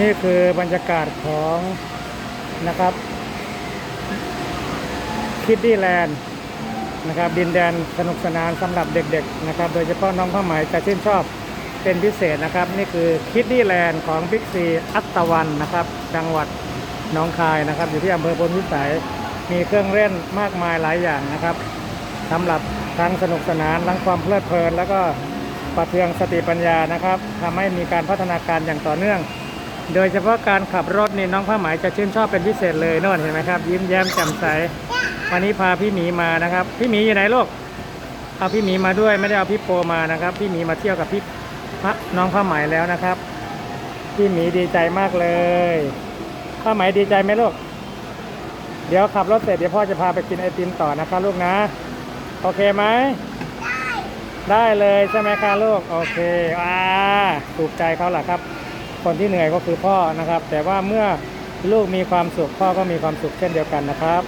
นี่คือบรรยากาศของนะครับคิดดี้แลนด์นะครับดินแดนสนุกสนานสำหรับเด็กๆนะครับ โดยเฉพาะน้องผ้าไหมจะชื่นชอบเป็นพิเศษนะครับ นี่คือคิดดี้แลนด์ของบิ๊กซีอัตตะวันนะครับ จังหวัดหนองคายนะครับ อยู่ที่อำเภอพลพิสัยมีเครื่องเล่นมากมายหลายอย่างนะครับสำหรับทั้งสนุกสนานทั้งความเพลิดเพลิน แล้วก็ประเทืองสติปัญญานะครับทำให้มีการพัฒนาการอย่างต่อเนื่อง โดยเฉพาะการขับรถนี่น้องผ้าไหมจะชื่นชอบเป็นพิเศษเลยโน่นเห็นไหมครับ ยิ้มแย้มแจ่มใสวันนี้พาพี่หมีมานะครับ พี่หมีอยู่ไหนลูกเอาพี่หมีมาด้วยไม่ได้เอาพี่โปมานะครับ พี่หมีมาเที่ยวกับพี่พระน้องผ้าไหมแล้วนะครับ พี่หมีดีใจมากเลยผ้าไหมดีใจไหมลูกเดี๋ยวขับรถเสร็จเดี๋ยวพ่อจะพาไปกินไอติมต่อนะคะลูกนะโอเคไหมได้เลยใช่ไหมคะลูกโอเคอ่าถูกใจเขาแหละครับ คนที่เหนื่อยก็คือพ่อนะครับ แต่ว่าเมื่อลูกมีความสุขพ่อก็มีความสุขเช่นเดียวกันนะครับ